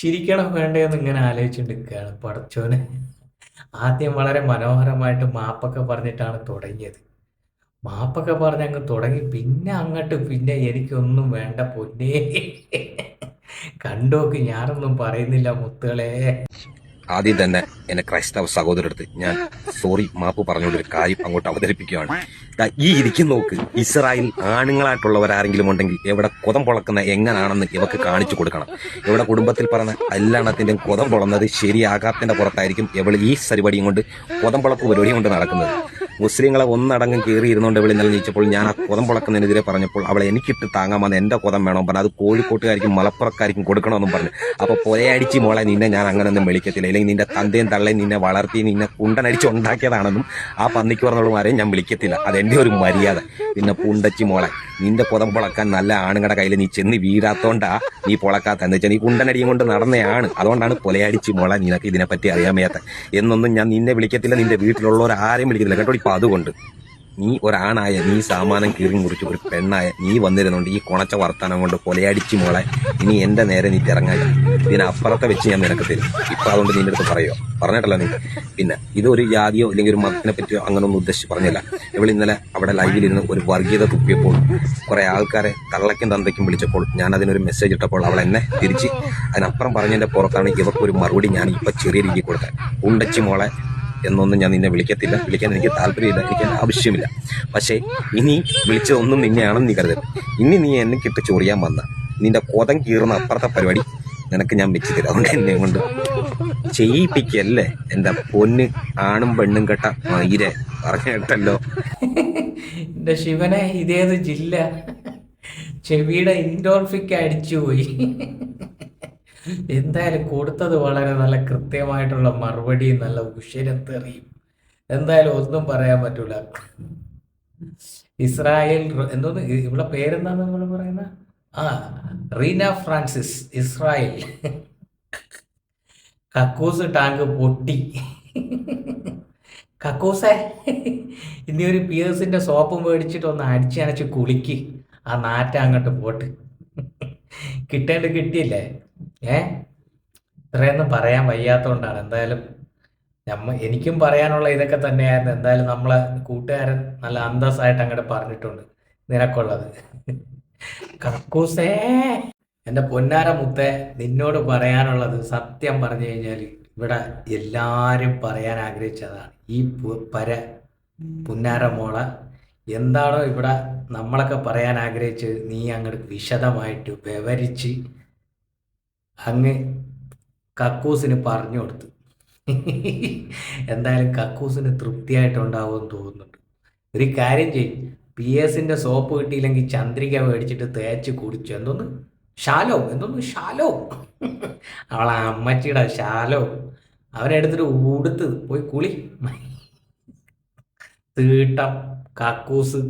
ചിരിക്കണം വേണ്ടതെന്ന് ഇങ്ങനെ ആലോചിച്ചുകൊണ്ട് പടച്ചോന്. ആദ്യം വളരെ മനോഹരമായിട്ട് മാപ്പൊക്കെ പറഞ്ഞിട്ടാണ് തുടങ്ങിയത്. മാപ്പൊക്കെ പറഞ്ഞ് അങ്ങ് തുടങ്ങി പിന്നെ അങ്ങോട്ട് പിന്നെ എനിക്കൊന്നും വേണ്ട പൊന്നേ. കണ്ടോക്ക് ഞാനൊന്നും പറയുന്നില്ല മുത്തുകളെ ആദ്യം തന്നെ എന്നെ ക്രൈസ്തവ സഹോദരടുത്ത് ഞാൻ സോറി മാപ്പ് പറഞ്ഞുകൊണ്ട് ഒരു കാര്യം അങ്ങോട്ട് അവതരിപ്പിക്കുകയാണ്. ഈ ഇരിക്കുന്ന നോക്ക് ഇസ്രായേൽ ആണുങ്ങളായിട്ടുള്ളവരാരെങ്കിലും ഉണ്ടെങ്കിൽ എവിടെ കൊതം പൊളക്കുന്ന എങ്ങനാണെന്ന് ഇവക്ക് കാണിച്ചു കൊടുക്കണം. ഇവിടെ കുടുംബത്തിൽ പറഞ്ഞ എല്ലാണത്തിന്റെയും കൊതം പൊളന്നത് ശരിയാകാത്തതിന്റെ പുറത്തായിരിക്കും ഇവൾ ഈ പരിപാടിയും കൊണ്ട് കൊതം പൊളപ്പ് പരിപാടിയും കൊണ്ട് നടക്കുന്നത്. മുസ്ലിങ്ങളെ ഒന്നടങ്കം കയറി ഇരുന്നുകൊണ്ട് വിളി ഇന്നലെ നീച്ചപ്പോൾ ഞാൻ ആ കൊതം പുളക്കുന്നതിനെതിരെ പറഞ്ഞപ്പോൾ അവളെ എനിക്കിട്ട് താങ്ങാൻ വന്ന എന്റെ കൊതം വേണം പറഞ്ഞു. അത് കോഴിക്കോട്ടുകാർക്കും മലപ്പുറക്കാർക്കും കൊടുക്കണമെന്നും പറഞ്ഞു. അപ്പൊ പുരയടിച്ച് മോളെ നിന്നെ ഞാൻ അങ്ങനെ ഒന്നും വിളിക്കത്തില്ല. അല്ലെങ്കിൽ നിന്റെ തന്തയും തള്ളയും നിന്നെ വളർത്തി നിന്നെ കുണ്ടനടിച്ച് ഉണ്ടാക്കിയതാണെന്നും ആ പന്നിക്ക് പറഞ്ഞവളുമാരെ ഞാൻ വിളിക്കത്തില്ല. അതെന്റെ ഒരു മര്യാദ. പിന്നെ പുണ്ടച്ചി മോളെ നിന്റെ കൊതം പുളക്കാൻ നല്ല ആണുങ്ങളുടെ കയ്യിൽ നീ ചെന്ന് വീഴാത്തോണ്ടാ നീ പൊളക്കാത്ത എന്ന് വെച്ചാൽ നീ കുണ്ടനടിയും കൊണ്ട് നടന്നയാണ്. അതുകൊണ്ടാണ് പുലയടിച്ച് മോളെ നിനക്ക് ഇതിനെപ്പറ്റി അറിയാൻ എന്നൊന്നും ഞാൻ നിന്നെ വിളിക്കത്തില്ല. നിന്റെ വീട്ടിലുള്ളവർ ആരെയും വിളിക്കത്തില്ല. കേട്ടോ ഇപ്പൊ അതുകൊണ്ട് നീ ഒരാണായ നീ സാമാനം കീറി മുറിച്ച് ഒരു പെണ്ണായ നീ വന്നിരുന്നുണ്ട് ഈ കൊണച്ച വർത്താനം കൊണ്ട് കൊലയടിച്ച് മോളെ. ഇനി എന്റെ നേരെ നീ തിറങ്ങാൻ ഇതിനപ്പുറത്തെ വെച്ച് ഞാൻ നിനക്ക് തരും. ഇപ്പൊ അതുകൊണ്ട് നിന്റെ അടുത്ത് പറയോ? പറഞ്ഞിട്ടല്ല നീ. പിന്നെ ഇത് ഒരു ജാതിയോ അല്ലെങ്കിൽ ഒരു മതത്തിനെ പറ്റിയോ അങ്ങനെ ഒന്നും ഉദ്ദേശിച്ച് പറഞ്ഞില്ല. ഇവൾ ഇന്നലെ അവിടെ ലൈവിലിരുന്ന് ഒരു വർഗീയത തുപ്പിയപ്പോൾ കുറെ ആൾക്കാരെ തള്ളയ്ക്കും തന്തയ്ക്കും വിളിച്ചപ്പോൾ ഞാൻ അതിനൊരു മെസ്സേജ് ഇട്ടപ്പോൾ അവൾ എന്നെ തിരിച്ച് അതിനപ്പുറം പറഞ്ഞതിന്റെ പുറത്താണ് ഇവർക്ക് ഒരു മറുപടി ഞാൻ ഇപ്പൊ ചെറിയ രീതിയിൽ കൊടുക്കാൻ ഉണ്ടച്ചി മോളെ എന്നൊന്നും ഞാൻ നിന്നെ വിളിക്കത്തില്ല. വിളിക്കാൻ എനിക്ക് താല്പര്യമില്ല. എനിക്ക് ആവശ്യമില്ല. പക്ഷേ ഇനി വിളിച്ചതൊന്നും നിന്നെയാണെന്ന് നീ കരുതരുത്. ഇനി നീ എന്നെ കിട്ടി ചൊറിയാൻ വന്ന. നിന്റെ കൊതം കീറുന്ന അപ്പുറത്തെ പരിപാടി നിനക്ക് ഞാൻ വെച്ച് തരാം അതുകൊണ്ട് എന്നെ കൊണ്ട് ചെയ്യിപ്പിക്കല്ലേ? എന്റെ പൊന്ന് ആണും പെണ്ണും കെട്ട മയിരെ പറഞ്ഞു കേട്ടല്ലോ. എന്റെ ശിവനെ ഇതേത് ജില്ല. ചെവിയുടെ ഇൻഡോർഫിക്ക് അടിച്ചുപോയി. എന്തായാലും കൊടുത്തത് വളരെ നല്ല കൃത്യമായിട്ടുള്ള മറുപടി നല്ല ഉഷിരത്തെറിയും എന്തായാലും ഒന്നും പറയാൻ പറ്റൂല. ഇസ്രായേൽ എന്തോന്ന്? ഇവിടെ പേരെന്താന്ന് നമ്മൾ പറയുന്ന? ആ റീന ഫ്രാൻസിസ് ഇസ്രായേൽ. കക്കൂസ് ടാങ്ക് പൊട്ടി. കക്കൂസേ ഇനി ഒരു പിയേഴ്സിന്റെ സോപ്പ് മേടിച്ചിട്ട് ഒന്ന് അടിച്ചനച്ച് കുളിക്ക്. ആ നാറ്റ അങ്ങോട്ട് പോട്ട്. കിട്ടേണ്ട കിട്ടിയില്ലേ? ഏ? ഇത്രയൊന്നും പറയാൻ വയ്യാത്തോണ്ടാണ്. എന്തായാലും നമ്മ എനിക്കും പറയാനുള്ള ഇതൊക്കെ തന്നെയായിരുന്നു. എന്തായാലും നമ്മളെ കൂട്ടുകാരൻ നല്ല അന്തസ്സായിട്ട് അങ്ങോട്ട് പറഞ്ഞിട്ടുണ്ട്. നിനക്കുള്ളത്. കക്കൂസേ എന്റെ പൊന്നാര മുത്തേ നിന്നോട് പറയാനുള്ളത് സത്യം പറഞ്ഞു കഴിഞ്ഞാൽ ഇവിടെ എല്ലാവരും പറയാൻ ആഗ്രഹിച്ചതാണ്. ഈ പര പുന്നാര മോള എന്താണോ ഇവിടെ നമ്മളൊക്കെ പറയാൻ ആഗ്രഹിച്ചത് നീ അങ്ങോട്ട് വിശദമായിട്ട് വിവരിച്ച് അങ്ങ് കക്കൂസിന് പറഞ്ഞു കൊടുത്തു. എന്തായാലും കക്കൂസിന് തൃപ്തിയായിട്ടുണ്ടാവുമെന്ന് തോന്നുന്നുണ്ട്. ഒരു കാര്യം ചെയ്യും. പി എസിന്റെ സോപ്പ് കിട്ടിയില്ലെങ്കിൽ ചന്ദ്രിക മേടിച്ചിട്ട് തേച്ച് കുടിച്ചു. എന്തോന്ന്? ഷാലോ എന്തൊന്ന്? ഷാലോ അവളെ അമ്മച്ചിയുടെ ഷാലോ അവനെടുത്തിട്ട് ഉടുത്ത് പോയി കുളി. തീട്ടം. കക്കൂസ്.